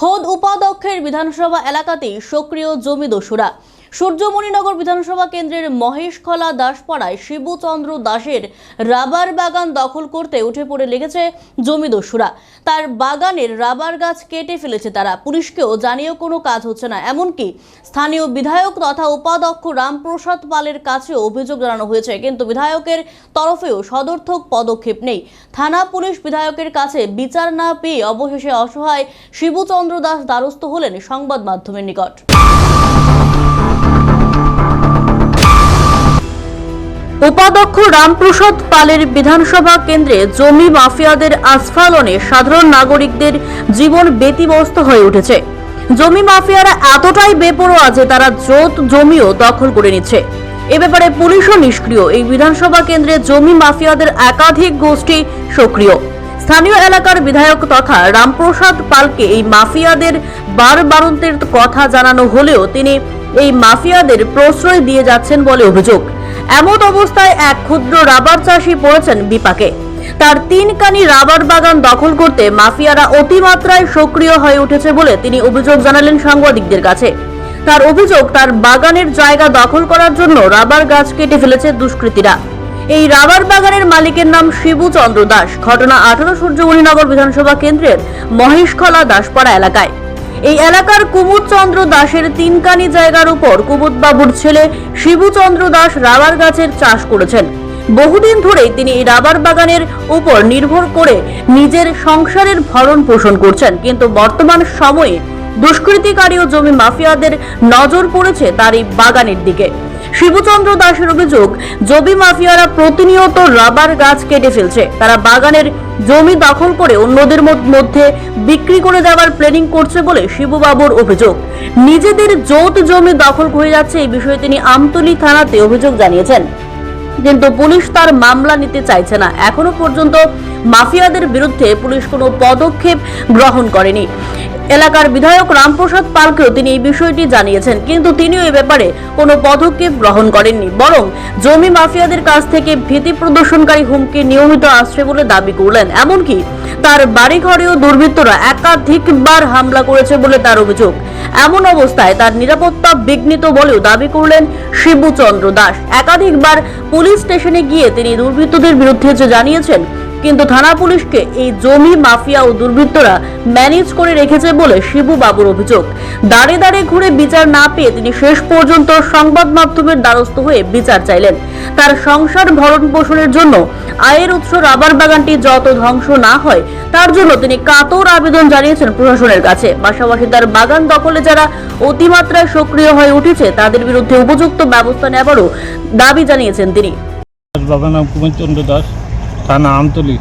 খোদ উপাধ্যক্ষের বিধানসভা এলাকাতেই সক্রিয় জমি দস্যুরা। সূর্যমণিনগর বিধানসভা কেন্দ্রের মহেশখলা দাসপাড়ায় শিবুচন্দ্র দাসের রাবার বাগান দখল করতে উঠে পড়ে লেগেছে জমিদস্যুরা। তার বাগানের রাবার গাছ কেটে ফেলেছে তারা। পুলিশকেও জানিয়েও কোনো কাজ হচ্ছে না। এমনকি স্থানীয় বিধায়ক তথা উপাধ্যক্ষ রামপ্রসাদ পালের কাছেও অভিযোগ জানানো হয়েছে। কিন্তু বিধায়কের তরফেও সদর্থক পদক্ষেপ নেই। থানা পুলিশ বিধায়কের কাছে বিচার না পেয়ে অবশেষে অসহায় শিবুচন্দ্র দাস দ্বারস্থ হলেন সংবাদ মাধ্যমের নিকট। উপাধ্যক্ষ রামপ্রসাদ পালের বিধানসভা কেন্দ্রে জমি মাফিয়াদের আস্ফালনে সাধারণ নাগরিকদের জীবন ব্যতিব্যস্ত হয়ে উঠেছে। জমি মাফিয়ারা এতটাই বেপরোয়া যে তারা জোত জমিও দখল করে নিচ্ছে। এ ব্যাপারে পুলিশও নিষ্ক্রিয়। এই বিধানসভা কেন্দ্রে জমি মাফিয়াদের একাধিক গোষ্ঠী সক্রিয়। স্থানীয় এলাকার বিধায়ক তথা রামপ্রসাদ পালকে এই মাফিয়াদের বারবারন্তের কথা জানানো হলেও তিনি এই মাফিয়াদের প্রশ্রয় দিয়ে যাচ্ছেন বলে অভিযোগ। এমন অবস্থায় এক ক্ষুদ্র রাবার চাষি পড়েছেন বিপাকে। তার তিন কানি রাবার বাগান দখল করতে মাফিয়ারা অতিমাত্রায় সক্রিয় হয়ে উঠেছে বলে তিনি অভিযোগ জানালেন সাংবাদিকদের কাছে। তার অভিযোগ, তার বাগানের জায়গা দখল করার জন্য রাবার গাছ কেটে ফেলেছে দুষ্কৃতীরা। এই রাবার বাগানের মালিকের নাম শিবু চন্দ্র দাস। ঘটনা আঠারো সূর্যমণিনগর বিধানসভা কেন্দ্রের মহেশখলা দাসপাড়া এলাকায়। এই এলাকার কুমুদ চন্দ্র দাসের তিনকানি জায়গার উপর কুমুদ বাবুর ছেলে শিবুচন্দ্র দাস রাবার গাছের চাষ করেছেন। বহুদিন ধরেই তিনি এই রাবার বাগানের উপর নির্ভর করে নিজের সংসারের ভরণ পোষণ করছেন। কিন্তু বর্তমান সময়ে দুষ্কৃতিকারী ও জমি মাফিয়াদের নজর পড়েছে তার এই বাগানের দিকে। শিবচন্দ্র দাসের অভিযোগ জমি মাফিয়ারা প্রতিনিয়ত রাবার গাছ কেটে ফেলছে, তারা বাগানের জমি দখল করে অন্যদের মধ্যে বিক্রি করে দেওয়ার প্ল্যানিং করছে বলে শিবুবাবুর অভিযোগ। নিজেদের যৌথ জমি দখল হয়ে যাচ্ছে এই বিষয়ে তিনি আমতলী থানাতে অভিযোগ জানিয়েছেন। কিন্তু পুলিশ তার মামলা নিতে চাইছে না। এখনও পর্যন্ত মাফিয়াদের বিরুদ্ধে পুলিশ কোনো পদক্ষেপ গ্রহণ করেনি। এলাকার বিধায়ক রামপ্রসাদ পালকেও তিনি এই বিষয়টি জানিয়েছেন, কিন্তু তিনিও এ ব্যাপারে কোনো পদক্ষেপ গ্রহণ করেননি। বরং জমি মাফিয়াদের কাছ থেকে ভীতি প্রদর্শনকারী হুমকি নিয়মিত আসছে বলে দাবি করলেন। এমনকি তার বাড়িঘরেও দুর্বৃত্তরা একাধিকবার হামলা করেছে বলে তার অভিযোগ। এমন অবস্থায় তার নিরাপত্তা বিঘ্নিত বলেও দাবি করলেন শিবুচন্দ্র দাস। একাধিকবার পুলিশ স্টেশনে গিয়ে তিনি দুর্বৃত্তদের বিরুদ্ধে যে জানিয়েছেন কিন্তু থানা পুলিশকে এই জমি মাফিয়া ও দুর্বৃত্তরা ম্যানেজ করে রেখেছে বলে শিবু বাবুর অভিযোগ। দাঁড়ে দাঁড়ে ঘুরে বিচার না পেয়ে তিনি শেষ পর্যন্ত সংবাদ মাধ্যমের দ্বারস্থ হয়ে বিচার চাইলেন। তার সংসার ভরণ পোষণের জন্য আয়ের উৎস রাবার বাগানটি যত ধ্বংস না হয়, তার জন্য তিনি কাতর আবেদন জানিয়েছেন প্রশাসনের কাছে। পাশাপাশি তার বাগান দখলে যারা অতিমাত্রায় সক্রিয় হয়ে উঠেছে, তাদের বিরুদ্ধে উপযুক্ত ব্যবস্থা নেবারও দাবি জানিয়েছেন তিনি। বাবার নাম কুমারচন্দ্র দাস। থানা আমতলি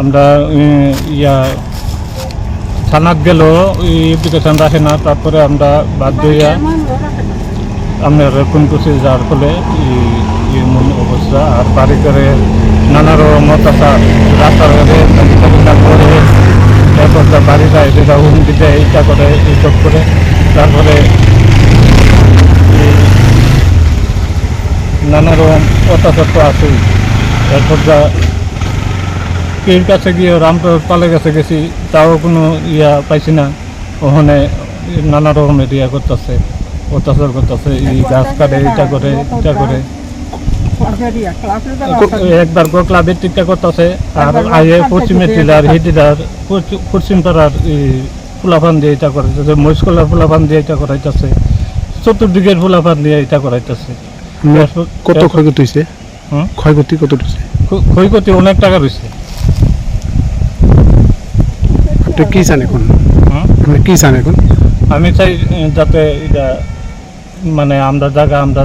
আমরা ইয়া থানাত গেল অ্যাপ্লিকেশন রাখে না তারপরে আমরা বাধ্য হইয়া আমরা ফোন করছি যার ফলে এমন অবস্থা। আর বাড়ি করে নানা রকম অত্যাচার রাস্তার করে তারপর তার হুমকি দেয় এইটা করে এইসব করে। তারপরে নানা রকম অত্যাচার তো আছেই। এরপর যা পীর কাছে গিয়ে রামপ্রসাদ পালের কাছে গেছি তাও কোনো ইয়া পাইছি না। ওখানে নানা রকমের ইয়া করতেছে অত্যাচার করতেছে এই গাছ কাটে এটা করে এটা করে। একবার গো ক্লাবের টিকা করতেছে আর আয়ে পশ্চিমের টিলার হিটিলার পশ্চিম পাড়ার ফুলাফান দিয়ে এটা করাইতেছে মহিষকলার ফুলাফান দিয়ে এটা করাইতেছে চতুর্দিকের ফুলাফান দিয়ে এটা করাইতেছে। কত ক্ষয়ক্ষতি হয়েছে? ক্ষয়ক্ষতি কত ক্ষ- ক্ষয়ক্ষতি অনেক টাকা রয়েছে। আপনি কি চান এখন? আপনি কি চান এখন? আমি চাই যাতে এটা মানে আমরা জায়গা আমরা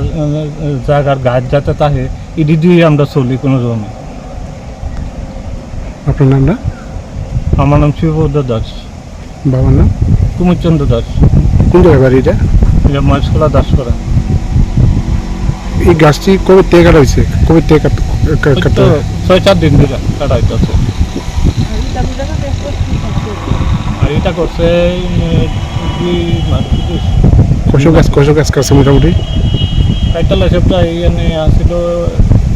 জায়গার গাছ যাতে থাকে ইডি দিয়ে আমরা চলি কোনো জমি আপনার নামটা আমার নাম শিববদ্ধ দাস। বাবার নাম? কুমুরচন্দ্র দাস। কোন জায়গায় বাড়ি এটা? এটা মহেশকলা দাস করা এই গাছটি কবে থেকে কাটা হয়েছে? কবে থেকে কাট- কাটা ছয় চার দিন কাটা হইতেছে আর এটা করছে এ, দুই মাস কশো গাছ কশো গাছ কাটছে মোটামুটি? টাইটাল হিসেবটা এখানে আসছিল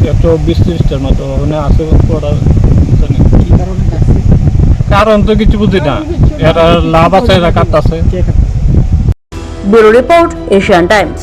একশো বিশ ত্রিশটার মতো ওখানে আছে পড়া কারণ তো কিছু বুঝি না এরা লাভ আছে এরা ব্যুরো রিপোর্ট এশিয়ান টাইমস।